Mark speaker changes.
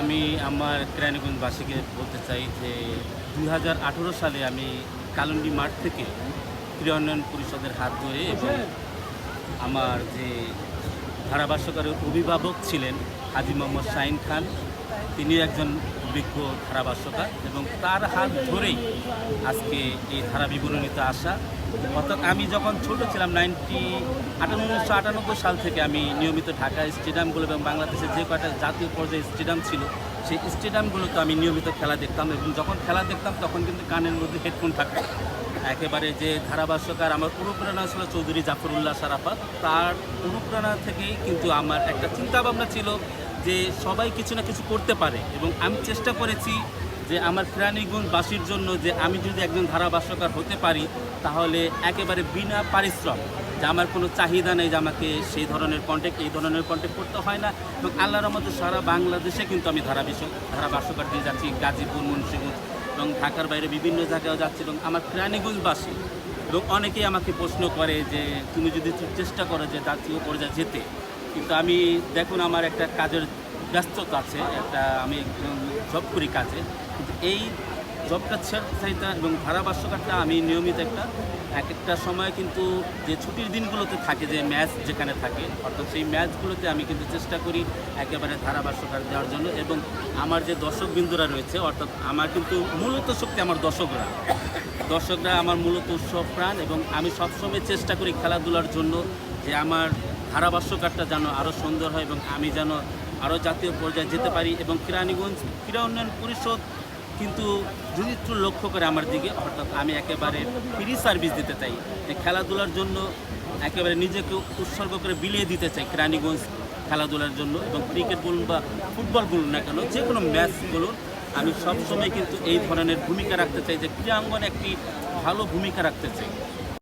Speaker 1: আমি আমার কেরানীগঞ্জবাসীকে বলতে চাই যে দু হাজার আঠেরো সালে আমি কালন্ডি মাঠ থেকে ক্রীড়া উন্নয়ন পরিষদের হাত ধরে এবং আমার যে ধারাভাষ্যকারের অভিভাবক ছিলেন হাজি মোহাম্মদ শাহিন খান তিনি একজন অভিজ্ঞ ধারাভাষ্যকার এবং তার হাত ধরেই আজকে এই ধারা বিবরণীতে আসা অর্থাৎ আমি যখন ছোট ছিলাম, নাইনটি আটানব্বইশো আটানব্বই সাল থেকে আমি নিয়মিত ঢাকা স্টেডিয়ামগুলো এবং বাংলাদেশের যে কয়টা জাতীয় পর্যায়ে স্টেডিয়াম ছিল, সেই স্টেডিয়ামগুলোতে আমি নিয়মিত খেলা দেখতাম এবং যখন খেলা দেখতাম তখন কিন্তু কানের মধ্যে হেডফোন থাকতো। একেবারে যে ধারাভাষ্যকার আমার অনুপ্রেরণা ছিল চৌধুরী জাফরুল্লাহ সারাফাত। তার অনুপ্রেরণা থেকেই কিন্তু আমার একটা চিন্তা ভাবনা ছিল যে সবাই কিছু না কিছু করতে পারে এবং আমি চেষ্টা করেছি যে আমার প্রাণীগুণবাসীর জন্য যে আমি যদি একজন ধারাভাষ্যকার হতে পারি, তাহলে একেবারে বিনা পারিশ্রম, যে আমার কোনো চাহিদা নেই যে আমাকে সেই ধরনের কন্ট্যাক্ট এই ধরনের কন্টেক্ট করতে হয় না। এবং আল্লাহর মধ্যে সারা বাংলাদেশে কিন্তু আমি ধারাভাষ্য, ধারাভাষ্যকার দিয়ে যাচ্ছি, গাজীপুর, মুন্সিগঞ্জ এবং ঢাকার বাইরে বিভিন্ন জায়গায় যাচ্ছি এবং আমার প্রাণীগঞ্জবাসী এবং অনেকেই আমাকে প্রশ্ন করে যে, তুমি যদি চেষ্টা করো যে জাতীয় পর্যায়ে যেতে। কিন্তু আমি দেখুন আমার একটা কাজের ব্যস্ততা আছে, একটা আমি জব করি কাজে। কিন্তু এই জবটা চাইতে এবং ধারাভাষ্যকারটা আমি নিয়মিত একটা, এক একটা সময় কিন্তু যে ছুটির দিনগুলোতে থাকে, যে ম্যাচ যেখানে থাকে, অর্থাৎ সেই ম্যাচগুলোতে আমি কিন্তু চেষ্টা করি একেবারে ধারাভাষ্যকার দেওয়ার জন্য। এবং আমার যে দর্শকবিন্দুরা রয়েছে, অর্থাৎ আমার কিন্তু মূলত শক্তি আমার দর্শকরা। দর্শকরা আমার মূলত উৎসব প্রাণ এবং আমি সবসময় চেষ্টা করি খেলাধুলার জন্য যে আমার ধারাভাষ্যকারটা যেন আরও সুন্দর হয় এবং আমি যেন আরও জাতীয় পর্যায়ে যেতে পারি এবং কেরানীগঞ্জ ক্রীড়া উন্নয়ন পরিষদ কিন্তু যদি একটু লক্ষ্য করে আমার দিকে, অর্থাৎ আমি একেবারে ফ্রি সার্ভিস দিতে চাই। যে খেলাধুলার জন্য একেবারে নিজেকে উৎসর্গ করে বিলিয়ে দিতে চাই কেরানীগঞ্জ খেলাধুলার জন্য এবং ক্রিকেট বলুন বা ফুটবল বলুন না কেন, যে কোনো ম্যাচ বলুন, আমি সবসময় কিন্তু এই ধরনের ভূমিকা রাখতে চাই যে ক্রীড়াঙ্গনে একটি ভালো ভূমিকা রাখতে চাই।